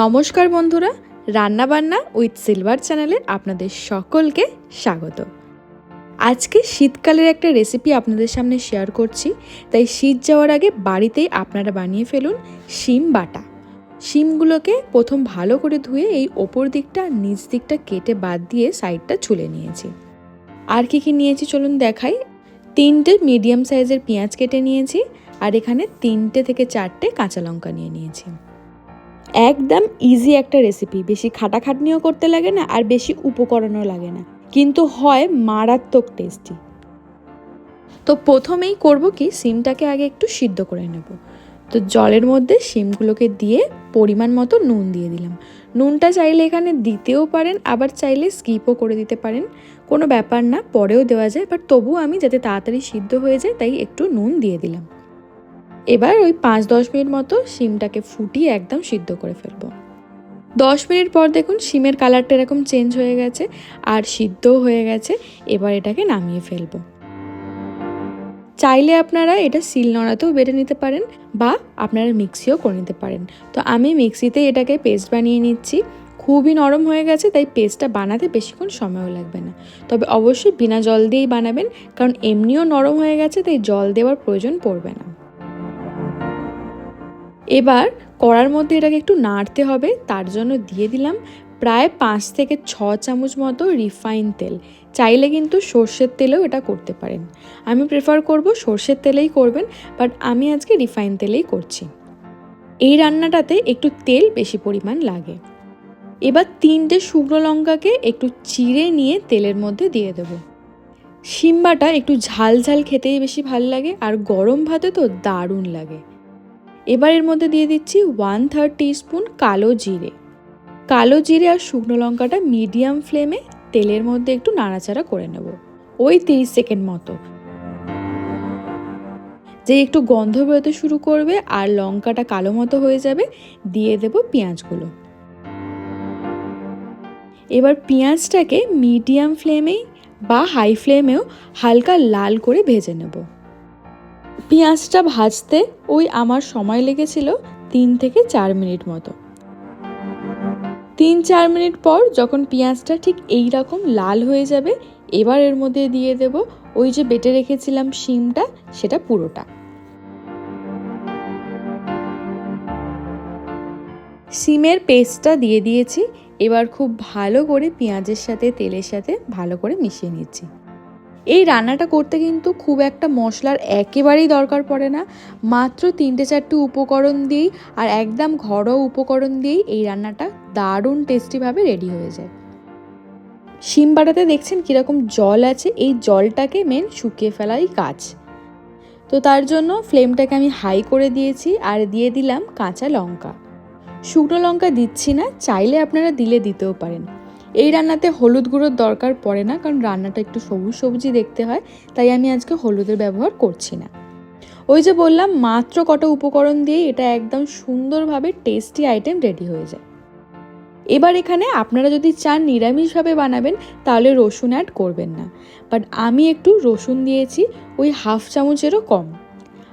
নমস্কার বন্ধুরা রান্নাবান্না উইথ সিলভার চ্যানেলে আপনাদের সকলকে স্বাগত। আজকে শীতকালের একটা রেসিপি আপনাদের সামনে শেয়ার করছি, তাই শীত যাওয়ার আগে বাড়িতেই আপনারা বানিয়ে ফেলুন শিম বাটা। শিমগুলোকে প্রথম ভালো করে ধুয়ে এই ওপর দিকটা, নিচ দিকটা কেটে বাদ দিয়ে সাইডটা ছুলে নিয়েছি। আর কি কি নিয়েছি চলুন দেখাই। তিনটে মিডিয়াম সাইজের পেঁয়াজ কেটে নিয়েছি, আর এখানে তিনটে থেকে চারটে কাঁচা লঙ্কা নিয়ে নিয়েছি। একদম ইজি একটা রেসিপি বেশি খাটাখাটনিও করতে লাগে না আর বেশি উপকরণও লাগে না। কিন্তু হয় মারাত্মক টেস্টি তো প্রথমেই করব কি, সিমটাকে আগে একটু সিদ্ধ করে নেব। তো জলের মধ্যে সিমগুলোকে দিয়ে পরিমাণ মতো নুন দিয়ে দিলাম। নুনটা চাইলে এখানে দিতেও পারেন, আবার চাইলে স্কিপও করে দিতে পারেন। কোনো ব্যাপার না, পরেও দেওয়া যায় বাট তবু আমি যাতে তাড়াতাড়ি সিদ্ধ হয়ে যায়, তাই একটু নুন দিয়ে দিলাম। এবার ওই পাঁচ, দশ মিনিট মতো শিমটাকে ফুটিয়ে একদম সিদ্ধ করে ফেলব। দশ মিনিট পর দেখুন শিমের কালারটা এরকম চেঞ্জ হয়ে গেছে আর সিদ্ধও হয়ে গেছে, এবার এটাকে নামিয়ে ফেলব। চাইলে আপনারা এটা শিল নড়াতেও বেটে নিতে পারেন বা আপনারা মিক্সিও করে নিতে পারেন। তো আমি মিক্সিতে এটাকে পেস্ট বানিয়ে নিচ্ছি। খুবই নরম হয়ে গেছে, তাই পেস্টটা বানাতে বেশিক্ষণ সময়ও লাগবে না। তবে অবশ্যই বিনা জল দিয়েই বানাবেন, কারণ এমনিও নরম হয়ে গেছে, তাই জল দেওয়ার প্রয়োজন পড়বে না। এবার কড়ার মধ্যে এটাকে একটু নাড়তে হবে, তার জন্য দিয়ে দিলাম প্রায় পাঁচ থেকে ছ চামচ মতো রিফাইন তেল। চাইলে কিন্তু সর্ষের তেলেও এটা করতে পারেন। আমি প্রেফার করব সর্ষের তেলেই করবেন বাট আমি আজকে রিফাইন তেলেই করছি। এই রান্নাটাতে একটু তেল বেশি পরিমাণ লাগে। এবার তিনটে শুকনো লঙ্কাকে একটু চিড়ে নিয়ে তেলের মধ্যে দিয়ে দেবো। শিম্বাটা একটু ঝাল ঝাল খেতেই বেশি ভালো লাগে, আর গরম ভাতে তো দারুণ লাগে। এবার এর মধ্যে দিয়ে দিচ্ছি ওয়ান থার্ড টিস্পুন কালো জিরে। কালো জিরে আর শুকনো লঙ্কাটা মিডিয়াম ফ্লেমে তেলের মধ্যে একটু নাড়াচাড়া করে নেব, ওই তিরিশ সেকেন্ড মতো। যে একটু গন্ধ বেরোতে শুরু করবে আর লঙ্কাটা কালো মতো হয়ে যাবে, দিয়ে দেব পেঁয়াজগুলো। এবার পেঁয়াজটাকে মিডিয়াম ফ্লেমেই বা হাই ফ্লেমেও হালকা লাল করে ভেজে নেব। পেঁয়াজটা ভাজতে ওই আমার সময় লেগেছিল তিন থেকে চার মিনিট মতো। তিন চার মিনিট পর যখন পেঁয়াজটা ঠিক এই রকম লাল হয়ে যাবে, এবার এর মধ্যে দিয়ে দেব ওই যে বেটে রেখেছিলাম শিমটা, সেটা পুরোটা। সিমের পেস্টটা দিয়ে দিয়েছি, এবার খুব ভালো করে পেঁয়াজের সাথে, তেলের সাথে ভালো করে মিশিয়ে নিচ্ছি। এই রান্নাটা করতে কিন্তু খুব একটা মশলার একেবারেই দরকার পড়ে না। মাত্র তিনটে চারটে উপকরণ দিয়েই আর একদম ঘরোয়া উপকরণ দিয়েই এই রান্নাটা দারুণ টেস্টিভাবে রেডি হয়ে যায়। শিম বাটাতে দেখছেন কীরকম জল আছে, এই জলটাকে মেন শুকিয়ে ফেলাই কাজ তো তার জন্য ফ্লেমটাকে আমি হাই করে দিয়েছি আর দিয়ে দিলাম কাঁচা লঙ্কা। শুকনো লঙ্কা দিচ্ছি না, চাইলে আপনারা দিলে দিতেও পারেন। এই রান্নাতে হলুদ গুঁড়োর দরকার পড়ে না, কারণ রান্নাটা একটু সবুজ সবজি দেখতে হয়, তাই আমি আজকে হলুদের ব্যবহার করছি না। ওই যে বললাম, মাত্র কটা উপকরণ দিয়ে এটা একদম সুন্দরভাবে টেস্টি আইটেম রেডি হয়ে যায়। এবার এখানে আপনারা যদি চান নিরামিষভাবে বানাবেন, তাহলে রসুন অ্যাড করবেন না। বাট আমি একটু রসুন দিয়েছি, ওই হাফ চামচেরও কম।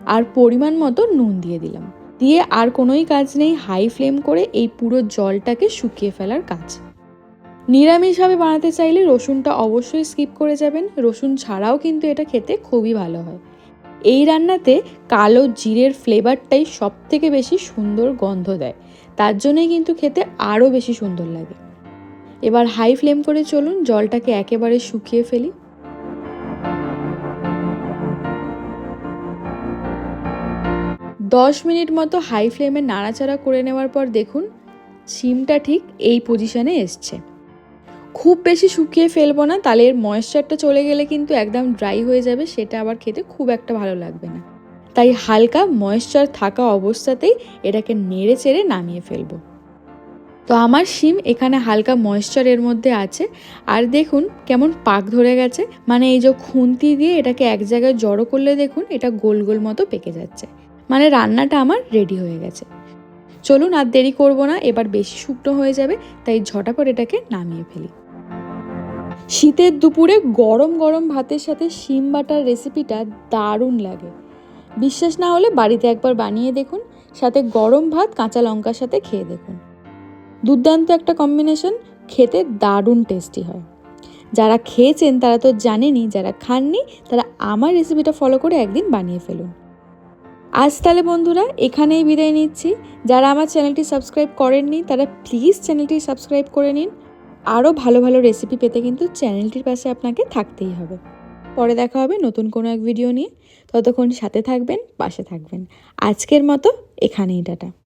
আর পরিমাণ মতো নুন দিয়ে দিলাম। দিয়ে আর কোনোই কাজ নেই হাই ফ্লেম করে এই পুরো জলটাকে শুকিয়ে ফেলার কাজ। নিরামিষভাবে বানাতে চাইলে রসুনটা অবশ্যই স্কিপ করে যাবেন। রসুন ছাড়াও কিন্তু এটা খেতে খুবই ভালো হয়। এই রান্নাতে কালো জিরের ফ্লেভারটাই সব থেকে বেশি সুন্দর গন্ধ দেয়। তার জন্যই কিন্তু খেতে আরও বেশি সুন্দর লাগে। এবার হাই ফ্লেম করে চলুন, জলটাকে একেবারে শুকিয়ে ফেলি। দশ মিনিট মতো হাই ফ্লেমে নাড়াচাড়া করে নেওয়ার পর দেখুন সিমটা ঠিক এই পজিশনে এসছে। খুব বেশি শুকিয়ে ফেলব না, তাহলে এর ময়েশ্চারটা চলে গেলে কিন্তু একদম ড্রাই হয়ে যাবে, সেটা আবার খেতে খুব একটা ভালো লাগবে না। তাই হালকা ময়েশ্চার থাকা অবস্থাতেই এটাকে নেড়ে চেড়ে নামিয়ে ফেলব। তো আমার শিম এখানে হালকা ময়েশ্চার এর মধ্যে আছে, আর দেখুন কেমন পাক ধরে গেছে মানে এই যে খুন্তি দিয়ে এটাকে এক জায়গায় জড়ো করলে দেখুন এটা গোল গোল মতো পেকে যাচ্ছে মানে রান্নাটা আমার রেডি হয়ে গেছে। চলুন আর দেরি করব না, এবার বেশি শুকনো হয়ে যাবে, তাই ঝটাপট এটাকে নামিয়ে ফেলি। শীতের দুপুরে গরম গরম ভাতের সাথে শিম বাটার রেসিপিটা দারুণ লাগে। বিশ্বাস না হলে বাড়িতে একবার বানিয়ে দেখুন, সাথে গরম ভাত, কাঁচা লঙ্কার সাথে খেয়ে দেখুন। দুর্দান্ত একটা কম্বিনেশন খেতে দারুণ টেস্টি হয়। যারা খেয়েছেন তারা তো জানেনই, যারা খাননি তারা আমার রেসিপিটা ফলো করে একদিন বানিয়ে ফেলুন। আজ তাহলে বন্ধুরা, এখানেই বিদায় নিচ্ছি। যারা আমার চ্যানেলটি সাবস্ক্রাইব করেননি, তারা প্লিজ চ্যানেলটি সাবস্ক্রাইব করে নিন। আরও ভালো ভালো রেসিপি পেতে কিন্তু চ্যানেলটির পাশে আপনাকে থাকতেই হবে। পরে দেখা হবে নতুন কোনো এক ভিডিও নিয়ে। ততক্ষণ সাথে থাকবেন, পাশে থাকবেন। আজকের মতো এখানেই ডাটা